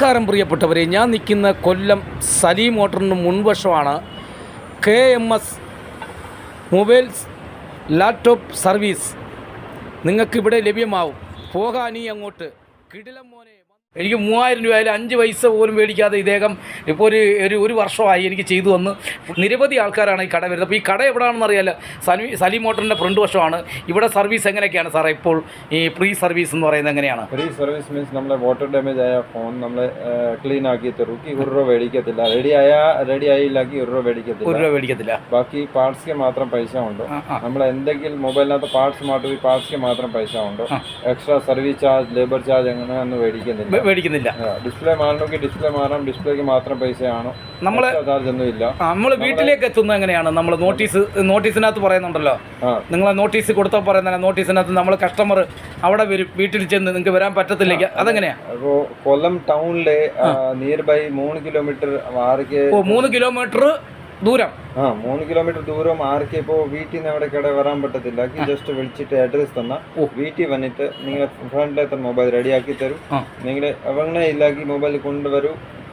നമസ്കാരം പ്രിയപ്പെട്ടവരെ. ഞാൻ നിൽക്കുന്ന കൊല്ലം സലീം മോട്ടറിന് മുൻവശമാണ് K M S mobiles laptop service. നിങ്ങൾക്കിവിടെ ലഭ്യമാവും. പോകാനീ അങ്ങോട്ട്. കിടിലം മോനെ. എനിക്ക് മൂവായിരം രൂപയിൽ അഞ്ച് പൈസ പോലും മേടിക്കാതെ ഇദ്ദേഹം ഇപ്പോൾ ഒരു ഒരു ഒരു വർഷമായി എനിക്ക് ചെയ്തു വന്ന് നിരവധി ആൾക്കാരാണ് ഈ കട വരുന്നത്. അപ്പോൾ ഈ കട എവിടെയാണെന്ന് അറിയാലോ? സലി സലീം മോട്ടറിന്റെ ഫ്രണ്ട് വശമാണ്. ഇവിടെ സർവീസ് എങ്ങനെയൊക്കെയാണ് സാറേ ഇപ്പോൾ ഈ പ്രീ സർവീസ് എന്ന് പറയുന്നത് എങ്ങനെയാണ്? ഫ്രീ സർവീസ് മീൻസ് നമ്മളെ വാട്ടർ ഡാമേജ് ആയ ഫോൺ നമ്മൾ ക്ലീൻ ആക്കി തരുക്കി ഒരു രൂപ മേടിക്കത്തില്ല. റെഡി ആയ റെഡി ആയില്ലാക്കി ഒരു രൂപ മേടിക്കത്തില്ല. ഒരു രൂപ മേടിക്കത്തില്ല. ബാക്കി പാർട്സ്ക്ക് മാത്രം പൈസ ഉണ്ട്. നമ്മൾ എന്തെങ്കിലും മൊബൈലിനകത്ത് പാർട്സ് മാറ്റി പാർട്സ്ക്ക് മാത്രം പൈസ ഉണ്ട്? Extra service charge labour charge എങ്ങനെയാണെന്ന് മേടിക്കുന്നില്ല മേടിക്കുന്നില്ല. ഡിസ്പ്ലേ മാറണമെങ്കിൽ ഡിസ്പ്ലേ മാറാം ഡിസ്പ്ലേക്ക് മാത്രം പൈസയാണ്. നമ്മൾ ഇല്ല. നമ്മൾ വീട്ടിലേക്ക് എത്തുന്നത് എങ്ങനെയാണ്? നമ്മൾ നോട്ടീസ് നോട്ടീസിനകത്ത് പറയുന്നുണ്ടല്ലോ. നിങ്ങൾ നോട്ടീസ് കൊടുത്താൽ പറയുന്ന നോട്ടീസിനകത്ത് നമ്മൾ കസ്റ്റമർ അവിടെ വരും. വീട്ടിൽ ചെന്ന് നിങ്ങൾക്ക് വരാൻ പറ്റത്തില്ലെങ്കിൽ അതെങ്ങനെയാ? അപ്പോൾ കൊല്ലം ടൗണിലെ നിയർ ബൈ മൂന്ന് കിലോമീറ്റർ മാറിക്ക് ഓ മൂന്ന് കിലോമീറ്റർ ദൂരം. ആ മൂന്ന് കിലോമീറ്റർ ദൂരം ആർക്ക് ഇപ്പോൾ വീട്ടിൽ നിന്ന് അവിടെ കട വരാൻ പറ്റത്തില്ല. ജസ്റ്റ് വിളിച്ചിട്ട് അഡ്രസ് തന്ന. വീട്ടിൽ വന്നിട്ട് നിങ്ങൾ ഫ്രണ്ടിലത്തെ മൊബൈൽ റെഡിയാക്കി തരും. ആ. നിങ്ങൾ അവങ്ങനെ ഇല്ലാക്കി മൊബൈൽ കൊണ്ടുവരൂ.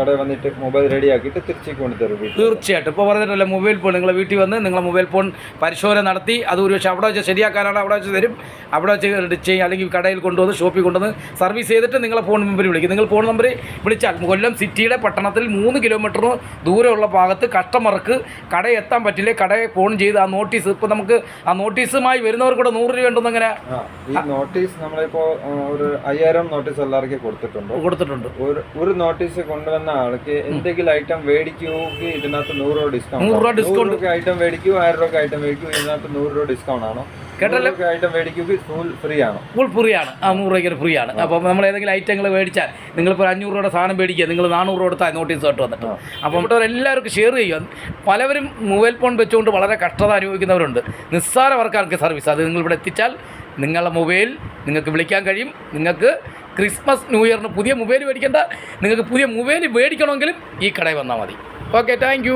കട വന്നിട്ട് മൊബൈൽ റെഡിയാക്കിയിട്ട് തിരിച്ചു കൊണ്ടുതരും തീർച്ചയായിട്ടും. ഇപ്പോൾ പറഞ്ഞിട്ടല്ലേ മൊബൈൽ ഫോൺ നിങ്ങളെ വീട്ടിൽ വന്ന് നിങ്ങളെ മൊബൈൽ ഫോൺ പരിശോധന നടത്തി. അത് ഒരു പക്ഷേ അവിടെ വെച്ച് ശരിയാക്കാനാണ് അവിടെ വെച്ച് തരും. അവിടെ വെച്ച് ചെയ്യും അല്ലെങ്കിൽ കടയിൽ കൊണ്ടുവന്ന് ഷോപ്പിൽ കൊണ്ടുവന്ന് സർവീസ് ചെയ്തിട്ട് നിങ്ങളെ ഫോൺ നമ്പർ വിളിക്കും. നിങ്ങൾ ഫോൺ നമ്പർ വിളിച്ചാൽ കൊല്ലം സിറ്റിയുടെ പട്ടണത്തിൽ മൂന്ന് കിലോമീറ്റർ ദൂരമുള്ള ഭാഗത്ത് കസ്റ്റമർക്ക് കട എത്താൻ പറ്റില്ലേ. കടയെ ഫോൺ ചെയ്ത് ആ നോട്ടീസ് ഇപ്പോൾ നമുക്ക് ആ നോട്ടീസുമായി വരുന്നവർക്ക് കൂടെ നൂറ് രൂപ ഉണ്ടെന്ന് അങ്ങനെ ഈ നോട്ടീസ് നമ്മളിപ്പോൾ ഒരു അയ്യായിരം നോട്ടീസ് എല്ലാവർക്കും കൊടുത്തിട്ടുണ്ട്. കൊടുത്തിട്ടുണ്ട്. ഒരു ഒരു നോട്ടീസ് കൊണ്ടുവന്ന ആൾക്ക് എന്തെങ്കിലും ഐറ്റം മേടിക്കുമെങ്കിൽ ഇതിനകത്ത് നൂറ് രൂപ ഡിസ്കൗണ്ട് നൂറ് രൂപ ഡിസ്കൗണ്ട് ഐറ്റം മേടിക്കൂ ആയിരം രൂപ ഐറ്റം മേടിക്കൂ ഇതിനകത്ത് നൂറ് രൂപ ഡിസ്കൗണ്ട് ആണോ? കേട്ടല്ലോ? ഫുൾ ഫ്രീ ആണോ. ആ നൂറ് രൂപയ്ക്ക് ഫ്രീ ആണ് അപ്പോൾ നമ്മൾ ഏതെങ്കിലും ഐറ്റങ്ങൾ മേടിച്ചാൽ നിങ്ങളിപ്പോൾ അഞ്ഞൂറ് രൂപയുടെ സാധനം മേടിക്കുക. നിങ്ങൾ നാനൂറ് രൂപ കൊടുത്താൽ നോട്ടീസ് കേട്ട് വന്നിട്ട്. അപ്പോൾ ഇവിടെ എല്ലാവർക്കും ഷെയർ ചെയ്യുക. പലവരും മൊബൈൽ ഫോൺ വെച്ചുകൊണ്ട് വളരെ കഷ്ടത അനുഭവിക്കുന്നവരുണ്ട്. നിസ്സാര വർക്കാർക്ക് സർവീസ് അത് നിങ്ങൾ ഇവിടെ എത്തിച്ചാൽ നിങ്ങളുടെ മൊബൈൽ നിങ്ങൾക്ക് വിളിക്കാൻ കഴിയും. നിങ്ങൾക്ക് ക്രിസ്മസ് ന്യൂ ഇയറിന് പുതിയ മൊബൈൽ മേടിക്കേണ്ട. നിങ്ങൾക്ക് പുതിയ മൊബൈൽ മേടിക്കണമെങ്കിലും ഈ കടയിൽ വന്നാൽ മതി. Okay thank